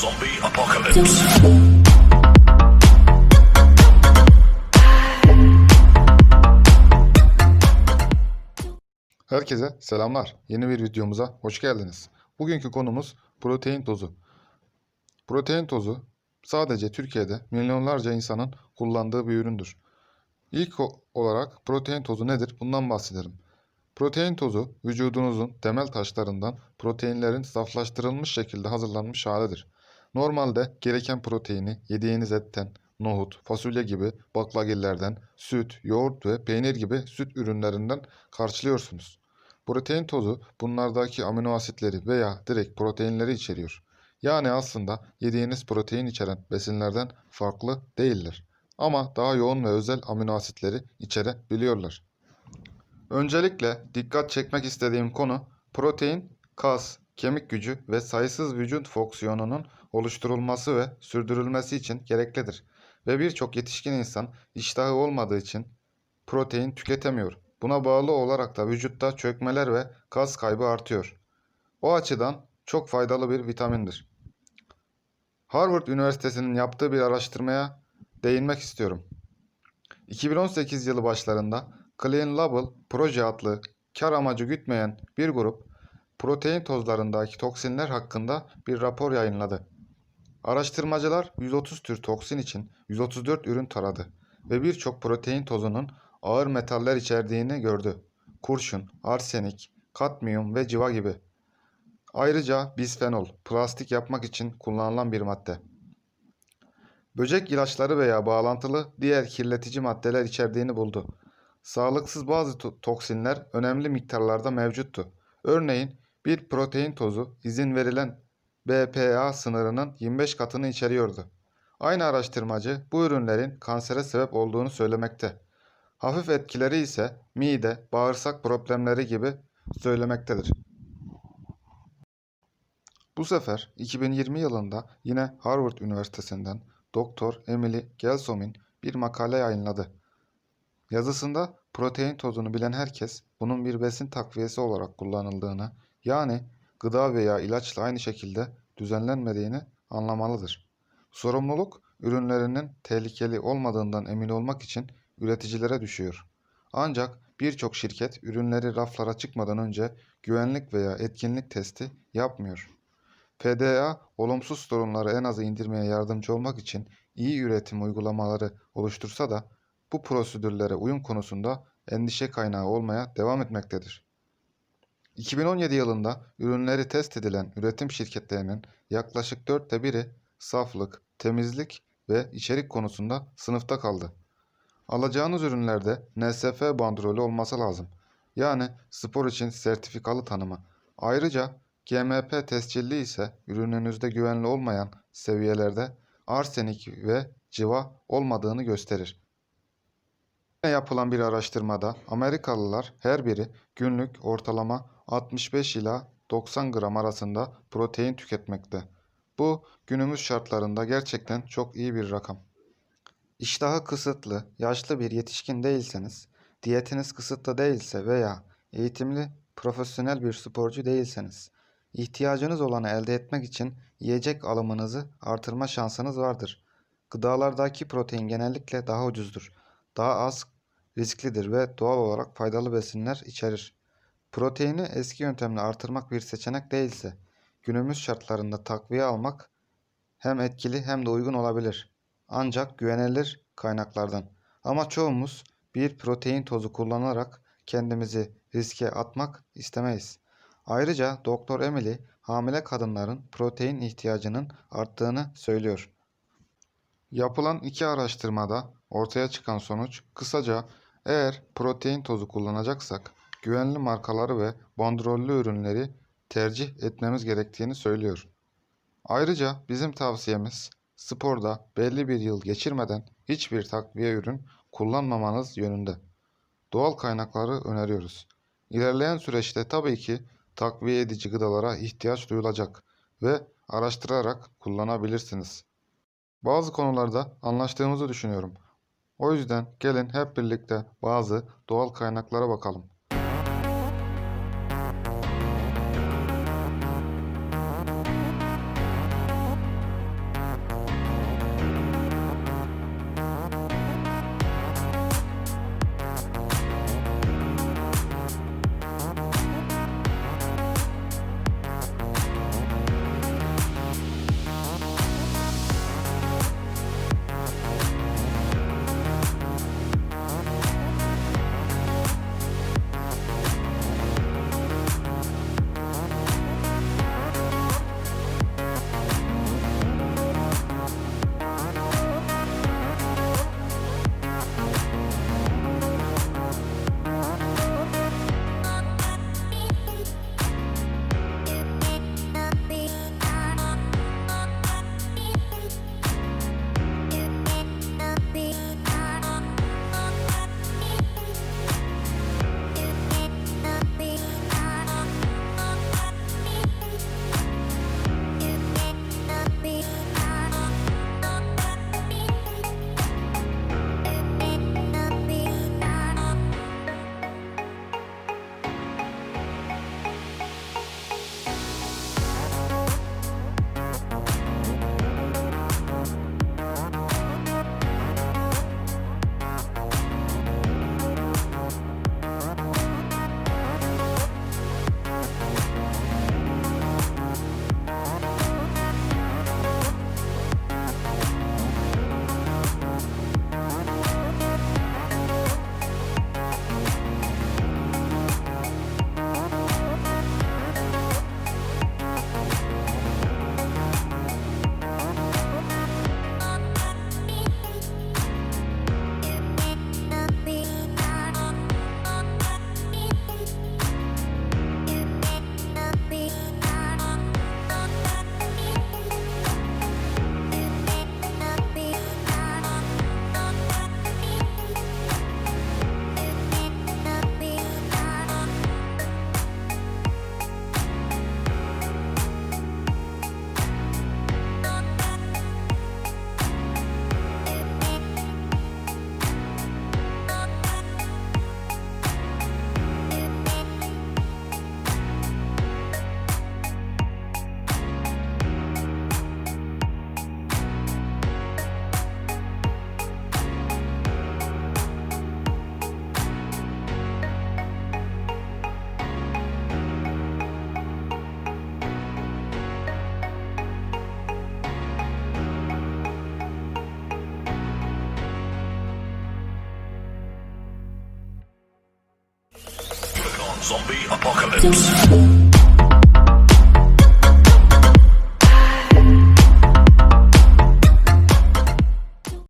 Zombie apocalypse. Herkese selamlar. Yeni bir videomuza hoş geldiniz. Bugünkü konumuz protein tozu. Protein tozu sadece Türkiye'de milyonlarca insanın kullandığı bir üründür. İlk olarak protein tozu nedir? Bundan bahsedelim. Protein tozu vücudunuzun temel taşlarından proteinlerin saflaştırılmış şekilde hazırlanmış halidir. Normalde gereken proteini yediğiniz etten, nohut, fasulye gibi baklagillerden, süt, yoğurt ve peynir gibi süt ürünlerinden karşılıyorsunuz. Protein tozu bunlardaki amino asitleri veya direkt proteinleri içeriyor. Yani aslında yediğiniz protein içeren besinlerden farklı değiller. Ama daha yoğun ve özel amino asitleri içerebiliyorlar. Öncelikle dikkat çekmek istediğim konu protein, kas, kemik gücü ve sayısız vücut fonksiyonunun oluşturulması ve sürdürülmesi için gereklidir. Ve birçok yetişkin insan iştahı olmadığı için protein tüketemiyor. Buna bağlı olarak da vücutta çökmeler ve kas kaybı artıyor. O açıdan çok faydalı bir vitamindir. Harvard Üniversitesi'nin yaptığı bir araştırmaya değinmek istiyorum. 2018 yılı başlarında Clean Label Proje adlı kar amacı gütmeyen bir grup protein tozlarındaki toksinler hakkında bir rapor yayınladı. Araştırmacılar 130 tür toksin için 134 ürün taradı ve birçok protein tozunun ağır metaller içerdiğini gördü. Kurşun, arsenik, kadmiyum ve civa gibi. Ayrıca bisfenol, plastik yapmak için kullanılan bir madde. Böcek ilaçları veya bağlantılı diğer kirletici maddeler içerdiğini buldu. Sağlıksız bazı to- toksinler önemli miktarlarda mevcuttu. Örneğin bir protein tozu izin verilen BPA sınırının 25 katını içeriyordu. Aynı araştırmacı bu ürünlerin kansere sebep olduğunu söylemekte. Hafif etkileri ise mide, bağırsak problemleri gibi söylemektedir. Bu sefer 2020 yılında yine Harvard Üniversitesi'nden Doktor Emily Gelsom'in bir makale yayınladı. Yazısında protein tozunu bilen herkes bunun bir besin takviyesi olarak kullanıldığını, yani gıda veya ilaçla aynı şekilde düzenlenmediğini anlamalıdır. Sorumluluk ürünlerinin tehlikeli olmadığından emin olmak için üreticilere düşüyor. Ancak birçok şirket ürünleri raflara çıkmadan önce güvenlik veya etkinlik testi yapmıyor. FDA, olumsuz sorunları en aza indirmeye yardımcı olmak için iyi üretim uygulamaları oluştursa da bu prosedürlere uyum konusunda endişe kaynağı olmaya devam etmektedir. 2017 yılında ürünleri test edilen üretim şirketlerinin yaklaşık dörtte biri saflık, temizlik ve içerik konusunda sınıfta kaldı. Alacağınız ürünlerde NSF bandrolü olması lazım. Yani spor için sertifikalı tanımı. Ayrıca GMP tescilli ise ürününüzde güvenli olmayan seviyelerde arsenik ve civa olmadığını gösterir. Yine yapılan bir araştırmada Amerikalılar her biri günlük ortalama 65 ila 90 gram arasında protein tüketmekte. Bu günümüz şartlarında gerçekten çok iyi bir rakam. İştahı kısıtlı, yaşlı bir yetişkin değilseniz, diyetiniz kısıtlı değilse veya eğitimli, profesyonel bir sporcu değilseniz, ihtiyacınız olanı elde etmek için yiyecek alımınızı artırma şansınız vardır. Gıdalardaki protein genellikle daha ucuzdur, daha az risklidir ve doğal olarak faydalı besinler içerir. Proteini eski yöntemle artırmak bir seçenek değilse, günümüz şartlarında takviye almak hem etkili hem de uygun olabilir. Ancak güvenilir kaynaklardan. Ama çoğumuz bir protein tozu kullanarak kendimizi riske atmak istemeyiz. Ayrıca Doktor Emily hamile kadınların protein ihtiyacının arttığını söylüyor. Yapılan iki araştırmada ortaya çıkan sonuç kısaca eğer protein tozu kullanacaksak güvenli markaları ve bandrollü ürünleri tercih etmemiz gerektiğini söylüyor. Ayrıca bizim tavsiyemiz sporda belli bir yıl geçirmeden hiçbir takviye ürün kullanmamanız yönünde. Doğal kaynakları öneriyoruz. İlerleyen süreçte tabii ki takviye edici gıdalara ihtiyaç duyulacak ve araştırarak kullanabilirsiniz. Bazı konularda anlaştığımızı düşünüyorum. O yüzden gelin hep birlikte bazı doğal kaynaklara bakalım. Zombie apocalypse.